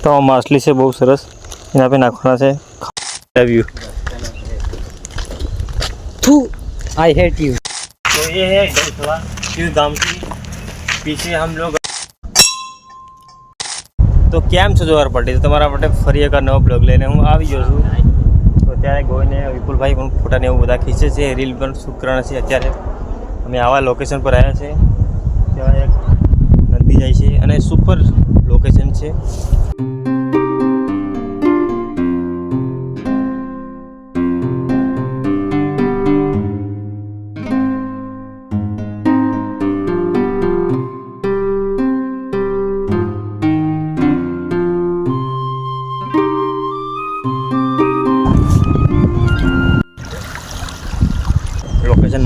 તો આ માછલી છે બહુ સરસ એના पे નાખવાના છે લવ યુ थू आई हेट यू तो ये है गौसला शिव धाम की पीछे हम लोग તો કેમ છો જોવાર પટેલ તમારા માટે ફરી એક નવો બ્લોગ લઈને હું આવી ગયો છું તો અત્યારે ગોઈને વિપુલભાઈ પણ ફોટાને એવું બધા ખીચે છે રીલ પણ શૂટ કરવાના છે અત્યારે અમે આવા લોકેશન પર આવ્યા છે ત્યાં એક નદી જાય છે અને સુપર લોકેશન છે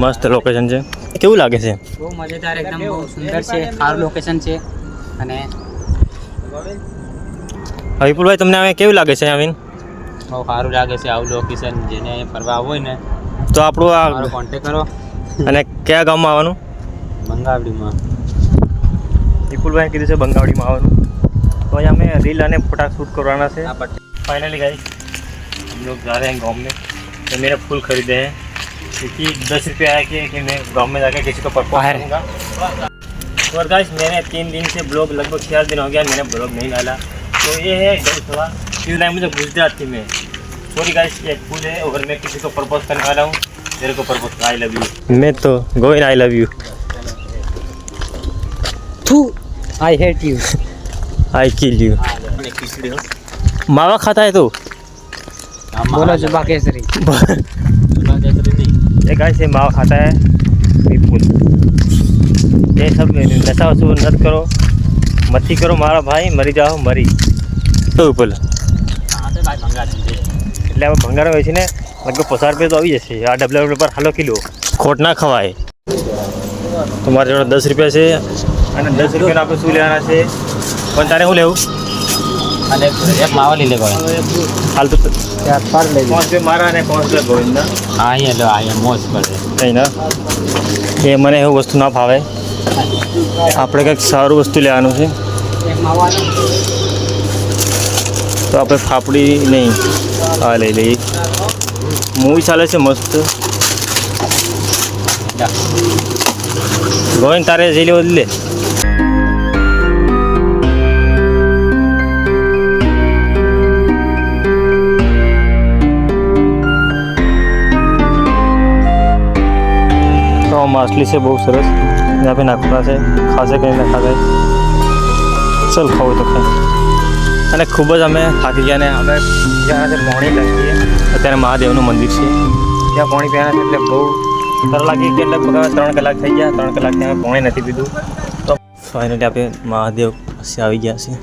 મસ્ત લોકેશન છે કેવું લાગે છે બહુ મજેદાર એકદમ બહુ સુંદર છે સારું લોકેશન છે અને હા, વિપુલભાઈ તમને હવે કેવું લાગે છે આવીને બહુ સારું લાગે છે આવું લોકેશન જેને અહીંયા ફરવા આવવું હોય ને તો આપણું મારો આ કોન્ટેક કરો અને કયા ગામમાં આવવાનું બંગાવડીમાં વિપુલભાઈ કીધું છે બંગાવડીમાં આવવાનું તો અહીંયા અમે રીલ અને ફોટા શૂટ કરવાના છે આ પટ્ટી फाइनली गाइस हम लोग जा रहे हैं गाँव में तो मेरे फूल खरीदे हैं क्योंकि दस रुपये आया कि, कि मैं गाँव में जाकर किसी को प्रपोज बाहर। करूँगा। और गाइस मैंने तीन दिन से ब्लॉग लगभग चार दिन हो गया मैंने ब्लॉग नहीं डाला। तो ये है गौसला क्यों ना मुझे गुजराती में। सॉरी गाइस ये फूल है और मैं किसी को प्रपोज करने वाला हूँ तेरे को प्रपोज आई लव यू मैं तो गोविंद आई लव यू थू I hate you I kill you मावा खाता है तो? बोलो। जुबा केसरी। ये છે ये ખાતા खाता है એ ये सब नशा वसूल मत करो। मच्छी करो मारा भाई मरी जाओ મરી તો વિપુલ એટલે આપણે ભંગાર હોય છે ને લગભગ પચાસ રૂપિયા તો આવી જશે. આ ડબલ રૂપિયા પર હાલો કિલો. ખોટ ના ખવાય. તમારી જોડે દસ રૂપિયા છે. અને દસ રૂપિયાના આપણે શું લેવાના છે? પણ તારે હું લેવું? અને એક માવા લઈ લે કોઈ હાલ તો પાર લઈ પાંચ મારા અને પાંચ રૂપિયા ગોવિંદના. હા અહીંયા લો અહીંયા મોજ પડે નહીં ના એ મને એવું વસ્તુ ના ફાવે. આપણે કંઈક સારું વસ્તુ લેવાનું છે. તો આપણે ફાફડી નહીં. આ લઈ લઈએ. મૂવી ચાલે છે મસ્ત. ગોવિંદ તારે જઈ લેવો લે. આમાં છે બહુ સરસ. ત્યાં બી નાખવાના છે. ખાસે કંઈ ના ખાશે. ચાલ ખાવું તો ખાઈ. અને ખૂબ જ અમે થાકી ગયા ને અમે જ્યાં છે પાણી લાગીએ અત્યારે મહાદેવનું મંદિર છે. ત્યાં પાણી પીવાના છે એટલે બહુ સરળ લાગી કે એટલે ત્રણ કલાક થઈ ગયા. ત્રણ કલાક અમે પાણી નથી પીધું. તો ફાઇનલી આપણે મહાદેવ પાસે આવી ગયા છીએ.